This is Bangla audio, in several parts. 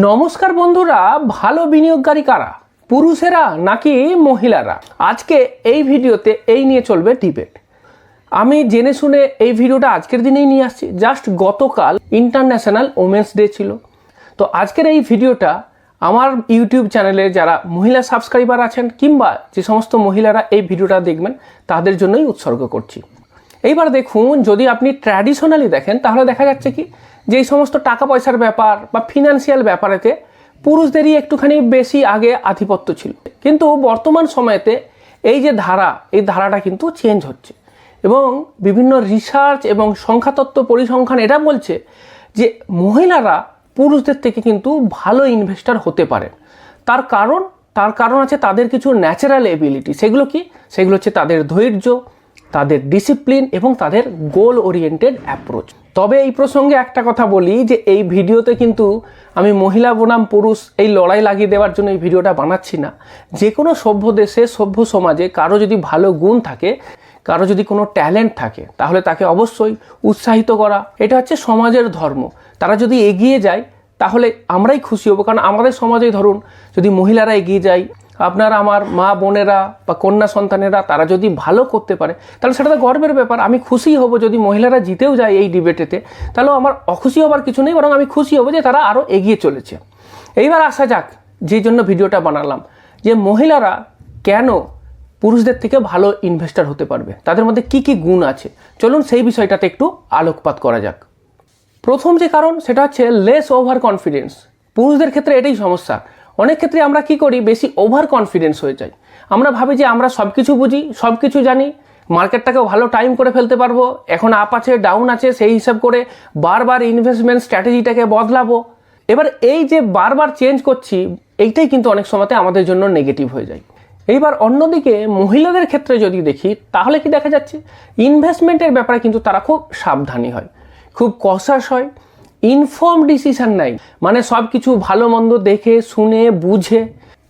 নমস্কার বন্ধুরা, ভালো বিনিয়োগকারী কারা? পুরুষেরা নাকি মহিলারা? আজকে এই ভিডিওতে এই নিয়ে চলবে ডিবেট আমি জেনে শুনে এই ভিডিওটা আজকের দিনেই নিয়ে আসছি। জাস্ট গতকাল ইন্টারন্যাশনাল ওমেন্স ডে ছিল। তো আজকের এই ভিডিওটা আমার ইউটিউব চ্যানেলে যারা মহিলা সাবস্ক্রাইবার আছেন কিংবা যে সমস্ত মহিলারা এই ভিডিওটা দেখবেন, তাদের জন্যই উৎসর্গ করছি। এইবার দেখুন, যদি আপনি ট্র্যাডিশনালি দেখেন, তাহলে দেখা যাচ্ছে কি, যে সমস্ত টাকা পয়সার ব্যাপার বা ফিনান্সিয়াল ব্যাপারেতে পুরুষদেরই একটুখানি বেশি আগে আধিপত্য ছিল। কিন্তু বর্তমান সময়েতে এই যে ধারা, এই ধারাটা কিন্তু চেঞ্জ হচ্ছে। এবং বিভিন্ন রিসার্চ এবং সংখ্যাতত্ত্ব পরিসংখ্যান এটা বলছে যে মহিলারা পুরুষদের থেকে কিন্তু ভালো ইনভেস্টার হতে পারে। তার কারণ তার কারণ আছে তাদের কিছু ন্যাচারাল এবিলিটি সেগুলো কি? সেগুলো হচ্ছে তাদের ধৈর্য তাদের ডিসিপ্লিন এবং তাদের গোল ওরিয়েন্টেড অ্যাপ্রোচ তবে এই প্রসঙ্গে একটা কথা বলি যে এই ভিডিওতে কিন্তু আমি মহিলা বনাম পুরুষ এই লড়াই লাগিয়ে দেওয়ার জন্য এই ভিডিওটা বানাচ্ছি না। যে কোনো সভ্য দেশে, সভ্য সমাজে কারও যদি ভালো গুণ থাকে, কারও যদি কোনো ট্যালেন্ট থাকে, তাহলে তাকে অবশ্যই উৎসাহিত করা। এটা হচ্ছে সমাজের ধর্ম। তারা যদি এগিয়ে যায়, তাহলে আমরাই খুশি হব। কারণ আমাদের সমাজে ধরুন, যদি মহিলারা এগিয়ে যায় আপনার আমার মা বোনেরা বা কন্যা সন্তানেরা, তারা যদি ভালো করতে পারে, তাহলে সেটা তো গর্বের ব্যাপার। আমি খুশি হব যদি মহিলারা জিতেও যায় এই ডিবেটেতে। তাহলে আমার অখুশি হবার কিছু নেই, বরং আমি খুশি হব যে তারা আরও এগিয়ে চলেছে। এইবার আসা যাক, যে জন্য ভিডিওটা বানালাম, যে মহিলারা কেন পুরুষদের থেকে ভালো ইনভেস্টার হতে পারবে? তাদের মধ্যে কি কি গুণ আছে? চলুন সেই বিষয়টাতে একটু আলোকপাত করা যাক। প্রথম যে কারণ, সেটা হচ্ছে লেস ওভার কনফিডেন্স পুরুষদের ক্ষেত্রে এটাই সমস্যা। অনেক ক্ষেত্রে আমরা কি করি, বেশি ওভার কনফিডেন্স হয়ে যাই। আমরা ভাবি যে আমরা সব কিছু বুঝি সব কিছু জানি, মার্কেটটাকেও ভালো টাইম করে ফেলতে পারব, এখন আপ আছে ডাউন আছে, সেই হিসাব করে বারবার ইনভেস্টমেন্ট স্ট্র্যাটেজিটাকে বদলাবো। এবার এই যে বারবার চেঞ্জ করছি, এইটাই কিন্তু অনেক সময়তে আমাদের জন্য নেগেটিভ হয়ে যায়। এইবার অন্যদিকে মহিলাদের ক্ষেত্রে যদি দেখি, তাহলে কি দেখা যাচ্ছে? ইনভেস্টমেন্টের ব্যাপারে কিন্তু তারা খুব সাবধানী হয়। খুব কষাস হয়। ইনফর্ম ডিসিশন নেয় মানে সব কিছু ভালো মন্দ দেখে, শুনে, বুঝে।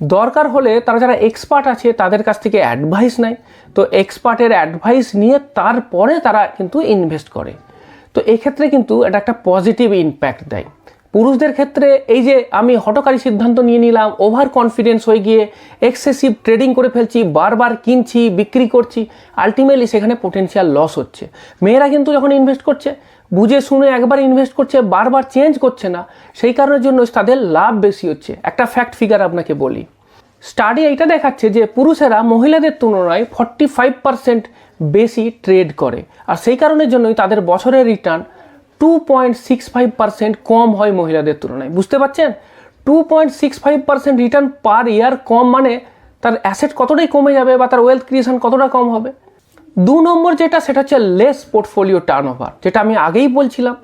দরকার হলে তারা যারা এক্সপার্ট আছে, তাদের কাছ থেকে অ্যাডভাইস নেয়। তো এক্সপার্টের অ্যাডভাইস নিয়ে তারপরে তারা কিন্তু ইনভেস্ট করে। তো এক্ষেত্রে কিন্তু এটা একটা পজিটিভ ইম্প্যাক্ট দেয়। পুরুষদের ক্ষেত্রে এই যে আমি হটকারী সিদ্ধান্ত নিয়ে নিলাম ওভার কনফিডেন্স হয়ে গিয়ে এক্সেসিভ ট্রেডিং করে ফেলছি, বারবার কিনছি, বিক্রি করছি আলটিমেটলি সেখানে পোটেন্সিয়াল লস হচ্ছে। মেয়েরা কিন্তু যখন ইনভেস্ট করছে বুঝে শুনে একবার ইনভেস্ট করছে, বারবার চেঞ্জ করছে না। সেই কারণের জন্য তাদের লাভ বেশি হচ্ছে। একটা ফ্যাক্ট ফিগার আপনাকে বলি। স্টাডি এইটা দেখাচ্ছে যে পুরুষেরা মহিলাদের তুলনায় ফর্টি ফাইভ পার্সেন্ট বেশি ট্রেড করে। আর সেই কারণের জন্যই তাদের বছরের return two point six five percent কম হয় মহিলাদের তুলনায়। বুঝতে পারছেন? Two point six five percent return per year কম মানে তার অ্যাসেট কতটাই কমে যাবে বা তার ওয়েলথ ক্রিয়েশন কতটা কম হবে? দু নম্বর যেটা, সেটা হচ্ছে লেস পোর্টফোলিও টার্ন ওভার যেটা আমি আগেই বলছিলাম।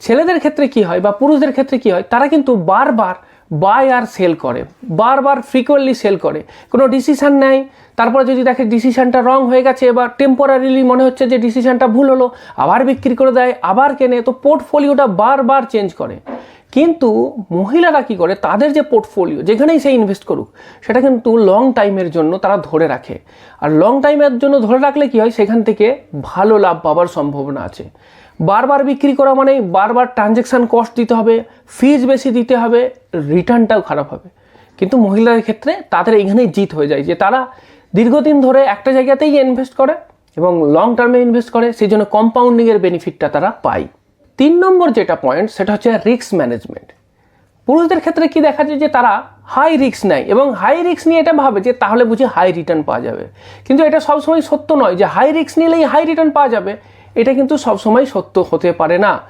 ছেলেদের ক্ষেত্রে কি হয় বা পুরুষদের ক্ষেত্রে কি হয়, তারা কিন্তু বারবার বাই আর সেল করে, বারবার ফ্রিকোয়েন্টলি সেল করে, কোনো ডিসিশান নেয়, তারপরে যদি দেখে ডিসিশানটা রং হয়ে গেছে, এবার টেম্পোরারিলি মনে হচ্ছে যে ডিসিশানটা ভুল হলো, আবার বিক্রি করে দেয়, আবার কেনে, তো পোর্টফোলিওটা বারবার চেঞ্জ করে। কিন্তু মহিলারা কি করে, তাদের যে পোর্টফোলিও যেখানেই সে ইনভেস্ট করুক, সেটা কিন্তু লং টাইমের জন্য তারা ধরে রাখে। আর লং টাইমের জন্য ধরে রাখলে কি হয়, সেখান থেকে ভালো লাভ পাওয়ার সম্ভাবনা আছে। বারবার বিক্রি করা মানে বারবার ট্রানজ্যাকশান কস্ট দিতে হবে ফিজ বেশি দিতে হবে রিটার্নটাও খারাপ হবে। কিন্তু মহিলাদের ক্ষেত্রে তাদের এখানেই জিত হয়ে যায় যে তারা দীর্ঘদিন ধরে একটা জায়গাতেই ইনভেস্ট করে এবং লং টার্মে ইনভেস্ট করে, সেই জন্য কম্পাউন্ডিংয়ের বেনিফিটটা তারা পায়। তিন নম্বর যেটা পয়েন্ট সেটা হচ্ছে রিস্ক ম্যানেজমেন্ট পুরুষদের ক্ষেত্রে কি দেখা যায় যে তারা হাই রিস্ক নেয় এবং হাই রিস্ক নিয়ে এটা ভাবে যে তাহলে বুঝি হাই রিটার্ন পাওয়া যাবে। কিন্তু এটা সবসময় সত্য নয় যে হাই রিস্ক নিলেই হাই রিটার্ন পাওয়া যাবে। এটা কিন্তু সবসময় সত্য হতে পারে না।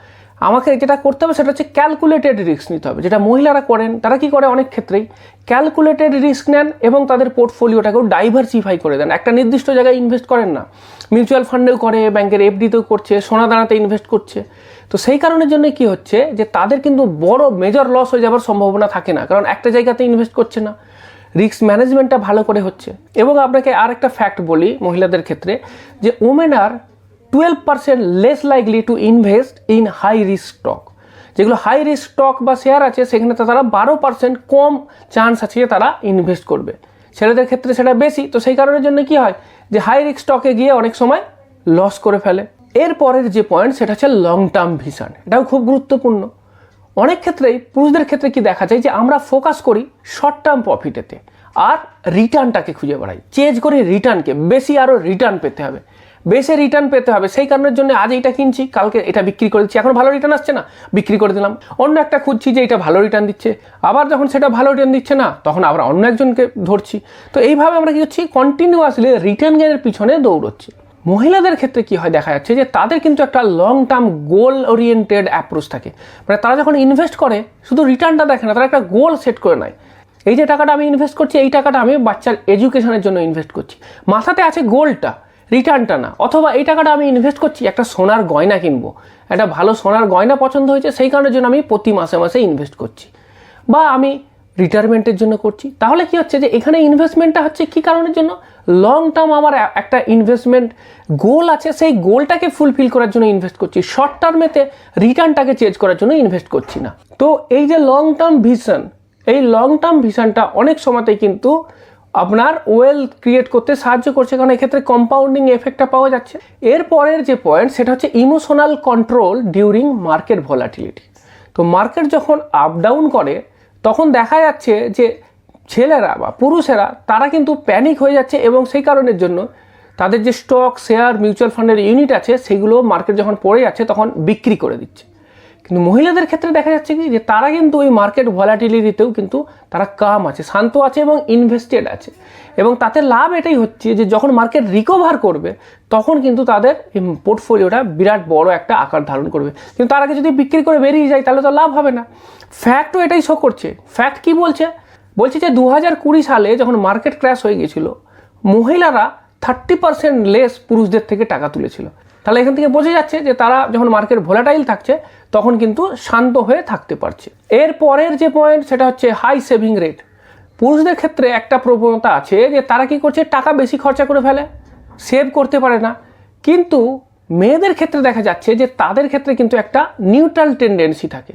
আমাকে যেটা করতে হবে সেটা হচ্ছে ক্যালকুলেটেড রিস্ক নিতে হবে। যেটা মহিলারা করেন, তারা কি করে অনেক ক্ষেত্রেই? ক্যালকুলেটেড রিস্ক নেন এবং তাদের পোর্টফোলিওটাকেও ডাইভার্সিফাই করে দেন। একটা নির্দিষ্ট জায়গায় ইনভেস্ট করেন না। মিউচুয়াল ফান্ডেও করে ব্যাংকের এফডিতেও করছে, সোনা দানাতে ইনভেস্ট করছে। তো সেই কারণের জন্য কি হচ্ছে যে তাদের কিন্তু বড় মেজর লস হয়ে যাওয়ার সম্ভাবনা থাকে না। কারণ একটা জায়গাতে ইনভেস্ট করছে না। রিস্ক ম্যানেজমেন্টটা ভালো করে হচ্ছে। এবং আপনাকে আর একটা ফ্যাক্ট বলি মহিলাদের ক্ষেত্রে যে women are twelve percent less likely to invest in high risk stock যেগুলো হাই রিস্ক স্টক বা শেয়ার আছে, সেখানে তারা বারো পার্সেন্ট কম চান্স আছে যে তারা ইনভেস্ট করবে। ছেলেদের ক্ষেত্রে সেটা বেশি, তো সেই কারণের জন্য কি হয় যে হাই রিস্ক স্টকে গিয়ে অনেক সময় লস করে ফেলে। এর পরের যে পয়েন্ট সেটা হচ্ছে লং টার্ম ভিশন এটাও খুব গুরুত্বপূর্ণ। অনেক ক্ষেত্রেই পুরুষদের ক্ষেত্রে কি দেখা যায় যে আমরা ফোকাস করি শর্ট টার্ম প্রফিটেতে আর রিটার্নটাকে খুঁজে বেড়াই। চেঞ্জ করি রিটার্নকে বেশি আরও রিটার্ন পেতে হবে। বেশি রিটার্ন পেতে হবে। সেই কারণের জন্য আজ এইটা কিনছি, কালকে এটা বিক্রি করে দিচ্ছি এখন ভালো রিটার্ন আসছে না, বিক্রি করে দিলাম। অন্য একটা খুঁজছি যে এটা ভালো রিটার্ন দিচ্ছে। আবার যখন সেটা ভালো রিটার্ন দিচ্ছে না, তখন আবার অন্য একজনকে ধরছি। তো এইভাবে আমরা কি করছি কন্টিনিউয়াসলি রিটার্ন গেনের পিছনে দৌড়চ্ছি। মহিলাদের ক্ষেত্রে কি হয় দেখা যাচ্ছে যে, তাদের কিন্তু একটা long term goal oriented approach থাকে। মানে তারা যখন ইনভেস্ট করে, শুধু রিটার্নটা দেখে না, তারা একটা গোল সেট করে নেয়। এই যে টাকাটা আমি ইনভেস্ট করছি, এই টাকাটা আমি বাচ্চার এডুকেশনের জন্য ইনভেস্ট করছি। মাথাতে আছে গোলটা রিটার্নটা না। অথবা এই টাকাটা আমি ইনভেস্ট করছি, একটা সোনার গয়না কিনবো। একটা ভালো সোনার গয়না পছন্দ হয়েছে, সেই কারণের জন্য আমি প্রতি মাসে মাসে ইনভেস্ট করছি। বা আমি রিটায়ারমেন্টের জন্য করছি। তাহলে কি হচ্ছে যে, এখানে ইনভেস্টমেন্টটা হচ্ছে কি কারণের জন্য? লং টার্ম আমার একটা ইনভেস্টমেন্ট গোল আছে, সেই গোলটাকে ফুলফিল করার জন্য ইনভেস্ট করছি। শর্ট টার্মেতে রিটার্নটাকে চেঞ্জ করার জন্য ইনভেস্ট করছি না। তো এই যে লং টার্ম ভিশন এই লং টার্ম ভিশনটা অনেক সময়তেই কিন্তু আপনার ওয়েলথ ক্রিয়েট করতে সাহায্য করছে, কারণ এক্ষেত্রে কম্পাউন্ডিং এফেক্টটা পাওয়া যাচ্ছে। এরপরের যে পয়েন্ট সেটা হচ্ছে emotional control during market volatility তো মার্কেট যখন আপ ডাউন করে, তখন দেখা যাচ্ছে যে ছেলেরা বা পুরুষেরা, তারা কিন্তু প্যানিক হয়ে যাচ্ছে এবং সেই কারণের জন্য তাদের যে স্টক শেয়ার মিউচুয়াল ফান্ডের ইউনিট আছে, সেগুলো মার্কেট যখন পড়ে যাচ্ছে, তখন বিক্রি করে দিচ্ছে। কিন্তু মহিলাদের ক্ষেত্রে দেখা যাচ্ছে কি, যে তারা কিন্তু ওই মার্কেট ভলাটিলিটিতেও কিন্তু তারা কাম আছে, শান্ত আছে এবং ইনভেস্টেড আছে। এবং তাতে লাভ এটাই হচ্ছে যে, যখন মার্কেট রিকভার করবে, তখন কিন্তু তাদের পোর্টফোলিওটা বিরাট বড় একটা আকার ধারণ করবে। কিন্তু তার আগে যদি বিক্রি করে বেরিয়ে যায়, তাহলে তো লাভ হবে না। ফ্যাক্টও এটাই শো করছে। ফ্যাক্ট কি বলছে? বলছে যে দু হাজার কুড়ি সালে যখন মার্কেট ক্র্যাশ হয়ে গেছিল মহিলারা থার্টি পার্সেন্ট লেস পুরুষদের থেকে টাকা তুলেছিল। তাহলে এখান থেকে বোঝা যাচ্ছে যে তারা যখন মার্কেট ভোলাটাইল থাকছে, তখন কিন্তু শান্ত হয়ে থাকতে পারছে। এর পরের যে পয়েন্ট সেটা হচ্ছে হাই সেভিং রেট পুরুষদের ক্ষেত্রে একটা প্রবণতা আছে যে তারা কি করছে? টাকা বেশি খরচা করে ফেলে সেভ করতে পারে না। কিন্তু মেয়েদের ক্ষেত্রে দেখা যাচ্ছে যে তাদের ক্ষেত্রে কিন্তু একটা নিউট্রাল টেন্ডেন্সি থাকে।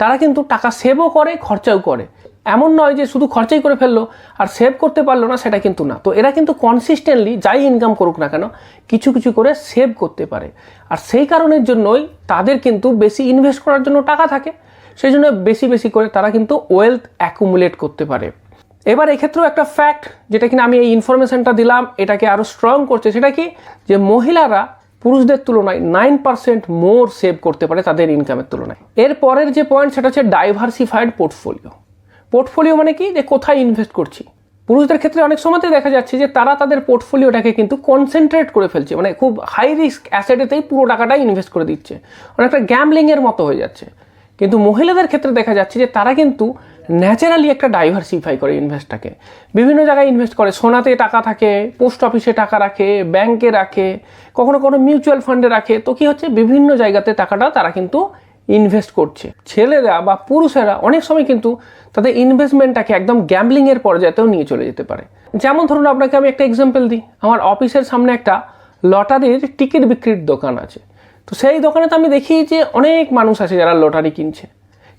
তারা কিন্তু টাকা সেভও করে, খরচাও করে। এমন নয় যে শুধু খরচাই করে ফেলল আর সেভ করতে পারল না, সেটা কিন্তু না। তো এরা কিন্তু কনসিস্টেন্টলি যাই ইনকাম করুক না কেন, কিছু কিছু করে সেভ করতে পারে। আর সেই কারণের জন্যই তাদের কিন্তু বেশি ইনভেস্ট করার জন্য টাকা থাকে। সেই জন্য বেশি বেশি করে তারা কিন্তু ওয়েলথ অ্যাকুমুলেট করতে পারে। এবার এক্ষেত্রেও একটা ফ্যাক্ট যেটা কিনা আমি এই ইনফরমেশনটা দিলাম, এটাকে আরও স্ট্রং করছে, সেটা কি? যে মহিলারা পুরুষদের তুলনায় নাইন পার্সেন্ট মোর সেভ করতে পারে তাদের ইনকামের তুলনায়। এর পরের যে পয়েন্ট সেটা হচ্ছে ডাইভার্সিফাইড পোর্টফোলিও পোর্টফোলিও মানে কি? যে কোথায় ইনভেস্ট করছি। পুরুষদের ক্ষেত্রে অনেক সময়তে দেখা যাচ্ছে যে তারা তাদের পোর্টফোলিওটাকে কিন্তু কনসেন্ট্রেট করে ফেলছে। মানে খুব হাই রিস্ক অ্যাসেটেতেই পুরো টাকাটা ইনভেস্ট করে দিচ্ছে। অনেকটা গ্যামলিংয়ের মতো হয়ে যাচ্ছে। কিন্তু মহিলাদের ক্ষেত্রে দেখা যাচ্ছে যে তারা কিন্তু ন্যাচারালি একটা ডাইভার্সিফাই করে ইনভেস্টটাকে বিভিন্ন জায়গায় ইনভেস্ট করে। সোনাতে টাকা থাকে পোস্ট অফিসে টাকা রাখে ব্যাংকে রাখে, কখনো কখনো মিউচুয়াল ফান্ডে রাখে। তো কি হচ্ছে? বিভিন্ন জায়গাতে টাকাটা তারা কিন্তু ইনভেস্ট করছে। ছেলেরা বা পুরুষেরা অনেক সময় কিন্তু তাদের ইনভেস্টমেন্টটাকে একদম গ্যাম্বলিংয়ের পর্যায়েতেও নিয়ে চলে যেতে পারে। যেমন ধরুন আপনাকে আমি একটা এক্সাম্পল দিই। আমার অফিসের সামনে একটা লটারির টিকিট বিক্রির দোকান আছে। তো সেই দোকানে তো আমি দেখি যে অনেক মানুষ আছে যারা লটারি কিনছে।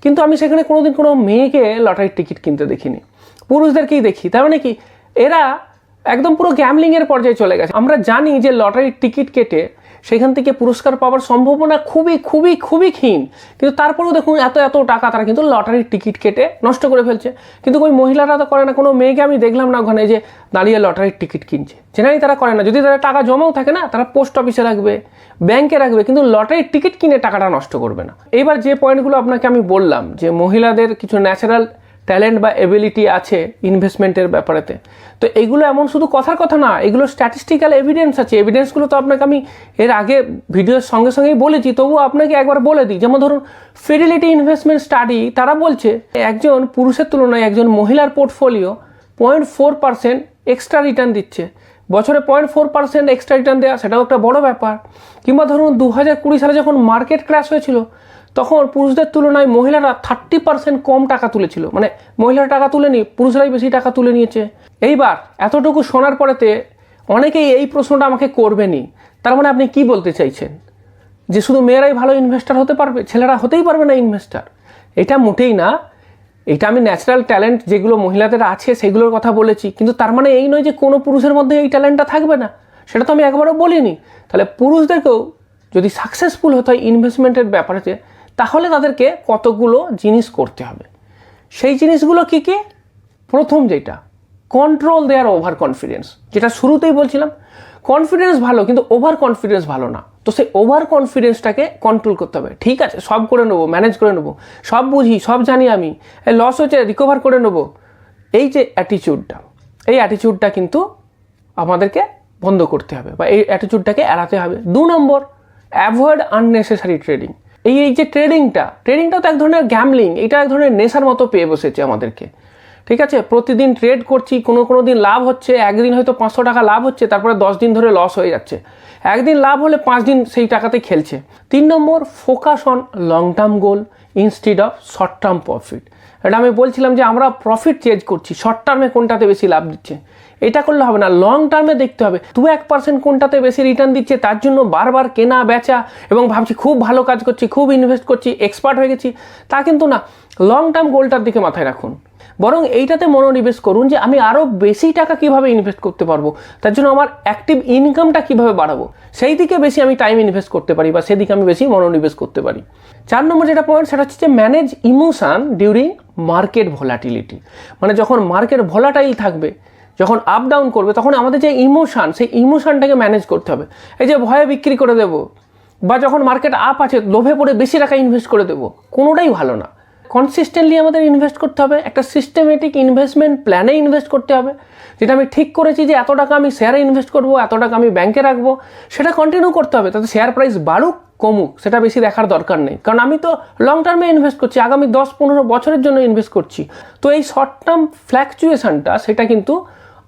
কিন্তু আমি সেখানে কোনোদিন কোনো মেয়েকে লটারির টিকিট কিনতে দেখিনি। পুরুষদেরকেই দেখি। তার মানে কি? এরা একদম পুরো গ্যামলিংয়ের পর্যায়ে চলে গেছে। আমরা জানি যে লটারির টিকিট কেটে সেখান থেকে পুরস্কার পাওয়ার সম্ভাবনা খুবই খুবই খুবই ক্ষীণ। কিন্তু তারপরেও দেখুন, এত এত টাকা তারা কিন্তু লটারির টিকিট কেটে নষ্ট করে ফেলছে। কিন্তু ওই মহিলারা তো করে না, কোনো মেয়েকে আমি দেখলাম না ওখানে যে দাঁড়িয়ে লটারির টিকিট কিনছে। জেনারেলি তারা করে না। যদি তারা টাকা জমাও থাকে না, তারা পোস্ট অফিসে রাখবে, ব্যাংকে রাখবে, কিন্তু লটারির টিকিট কিনে টাকাটা নষ্ট করবে না। এইবার যে পয়েন্টগুলো আপনাকে আমি বললাম, যে মহিলাদের কিছু ন্যাচারাল ট্যালেন্ট বা এবিলিটি আছে ইনভেস্টমেন্টের ব্যাপারেতে। তো এগুলো এমন শুধু কথার কথা না, এগুলো স্ট্যাটিস্টিক্যাল এভিডেন্স আছে। এভিডেন্সগুলো তো আপনাকে আমি এর আগে ভিডিওর সঙ্গে সঙ্গেই বলেছি, তবুও আপনাকে একবার বলে দিই। যেমন ধরুন ফিডিলিটি ইনভেস্টমেন্ট স্টাডি তারা বলছে একজন পুরুষের তুলনায় একজন মহিলার portfolio point four percent extra return দিচ্ছে। বছরে point four percent extra return দেওয়া সেটাও একটা বড় ব্যাপার। কিংবা ধরুন দু হাজার কুড়ি সালে যখন মার্কেট ক্র্যাশ হয়েছিল তখন পুরুষদের তুলনায় মহিলারা থার্টি পার্সেন্ট কম টাকা তুলেছিল। মানে মহিলারা টাকা তুলেনি, পুরুষরাই বেশি টাকা তুলে নিয়েছে। এইবার এতটুকু শোনার পরেতে অনেকেই এই প্রশ্নটা আমাকে করবেনি তার মানে আপনি কি বলতে চাইছেন? যে শুধু মেয়েরাই ভালো ইনভেস্টার হতে পারবে? ছেলেরা হতেই পারবে না ইনভেস্টার এটা মোটেই না। এটা আমি ন্যাচারাল ট্যালেন্ট যেগুলো মহিলাদের আছে, সেগুলোর কথা বলেছি। কিন্তু তার মানে এই নয় যে কোনো পুরুষের মধ্যে এই ট্যালেন্টটা থাকবে না। সেটা তো আমি একবারও বলিনি। তাহলে পুরুষদেরকেও যদি সাকসেসফুল হতে হয় ইনভেস্টমেন্টের ব্যাপারে তাহলে তাদেরকে কতগুলো জিনিস করতে হবে। সেই জিনিসগুলো কি কি? প্রথম যেটা কন্ট্রোল দেয়ার ওভার কনফিডেন্স যেটা শুরুতেই বলছিলাম কনফিডেন্স ভালো, কিন্তু ওভার কনফিডেন্স ভালো না। তো সেই ওভার কনফিডেন্সটাকে কন্ট্রোল করতে হবে। ঠিক আছে, সব করে নেব ম্যানেজ করে নেব, সব বুঝি, সব জানি আমি লস হচ্ছে রিকভার করে নেব। এই যে অ্যাটিচিউডটা এই অ্যাটিচিউডটা কিন্তু আমাদেরকে বন্ধ করতে হবে, বা এই অ্যাটিচিউডটাকে এড়াতে হবে। দু নম্বর অ্যাভয়েড আননেসেসারি ট্রেডিং এই এই যে ট্রেডিংটা ট্রেডিংটা তো এক ধরনের গ্যামলিং এটা এক ধরনের নেশার মতো পেয়ে বসেছে আমাদেরকে। ঠিক আছে? প্রতিদিন ট্রেড করছি, কোনো কোনো দিন লাভ হচ্ছে, একদিন হয়তো পাঁচশো টাকা লাভ হচ্ছে, তারপরে দশ দিন ধরে লস হয়ে যাচ্ছে। একদিন লাভ হলে পাঁচ দিন সেই টাকাতে খেলছে। তিন number focus on long term goal instead of short term profit এটা আমি বলছিলাম যে আমরা প্রফিট চেঞ্জ করছি শর্ট টার্মে কোনটাতে বেশি লাভ দিচ্ছে? এটা করলে হবে না লং টার্মে দেখতে হবে। দু এক পার্সেন্ট কোনটাতে বেশি রিটার্ন দিচ্ছে, তার জন্য বারবার কেনা, বেচা এবং ভাবছি খুব ভালো কাজ করছি, খুব ইনভেস্ট করছি এক্সপার্ট হয়ে গেছি, তা কিন্তু না। লং টার্ম গোলটার দিকে মাথায় রাখুন। বরং এইটাতে মনোনিবেশ করুন যে আমি আরও বেশি টাকা কীভাবে ইনভেস্ট করতে পারব, তার জন্য আমার অ্যাক্টিভ ইনকামটা কীভাবে বাড়াবো। সেই দিকে বেশি আমি টাইম ইনভেস্ট করতে পারি বা সেদিকে আমি বেশি মনোনিবেশ করতে পারি। চার নম্বর যেটা পয়েন্ট সেটা হচ্ছে যে manage emotion during market volatility মানে যখন মার্কেট ভোলাটাইল থাকবে যখন আপ ডাউন করবে, তখন আমাদের যে ইমোশান সেই ইমোশানটাকে ম্যানেজ করতে হবে। এই যে ভয়ে বিক্রি করে দেবো, বা যখন মার্কেট আপ আছে, লোভে পড়ে বেশি টাকা ইনভেস্ট করে দেবো, কোনোটাই ভালো না। কনসিস্টেন্টলি আমাদের ইনভেস্ট করতে হবে, একটা সিস্টেমেটিক ইনভেস্টমেন্ট প্ল্যানে ইনভেস্ট করতে হবে, যেটা আমি ঠিক করেছি যে এত টাকা আমি শেয়ারে ইনভেস্ট করব, এত টাকা আমি ব্যাংকে রাখব, সেটা কন্টিনিউ করতে হবে, তাতে শেয়ার প্রাইস বাড়ুক, কমুক, সেটা বেশি দেখার দরকার নেই। কারণ আমি তো লং টার্মে ইনভেস্ট করছি, আগামী দশ পনেরো বছরের জন্য ইনভেস্ট করছি। তো এই শর্ট টার্ম ফ্ল্যাকচুয়েশনটা সেটা কিন্তু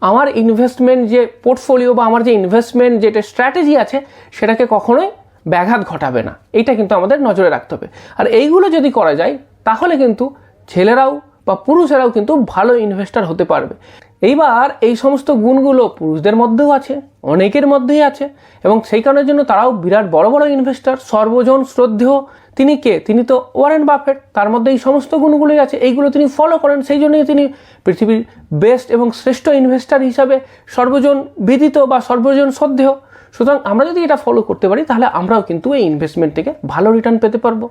আমার ইনভেস্টমেন্ট যে পোর্টফোলিও বা আমার যে ইনভেস্টমেন্ট যেটা স্ট্র্যাটেজি আছে, সেটাকে কখনোই ব্যাঘাত ঘটাবে না। এটা কিন্তু আমাদের নজরে রাখতে হবে। আর এইগুলো যদি করা যায়, তাহলে কিন্তু ছেলেরাও বা পুরুষেরাও কিন্তু ভালো ইনভেস্টার হতে পারবে। এইবার এই সমস্ত গুণগুলো পুরুষদের মধ্যেও আছে, অনেকের মধ্যেই আছে, এবং সেই কারণের জন্য তারাও বিরাট বড় বড় ইনভেস্টার সর্বজন শ্রদ্ধেয় তিনি কে? তিনি তো ওয়ারেন বাফেট। তার মধ্যে এই সমস্ত গুণগুলোই আছে। এইগুলো তিনি ফলো করেন। সেই জন্যই তিনি পৃথিবীর বেস্ট এবং শ্রেষ্ঠ ইনভেস্টার হিসাবে সর্বজন বিদিত বা সর্বজন শ্রদ্ধেয়। সুতরাং আমরা যদি এটা ফলো করতে পারি, তাহলে আমরাও কিন্তু এই ইনভেস্টমেন্ট থেকে ভালো রিটার্ন পেতে পারব।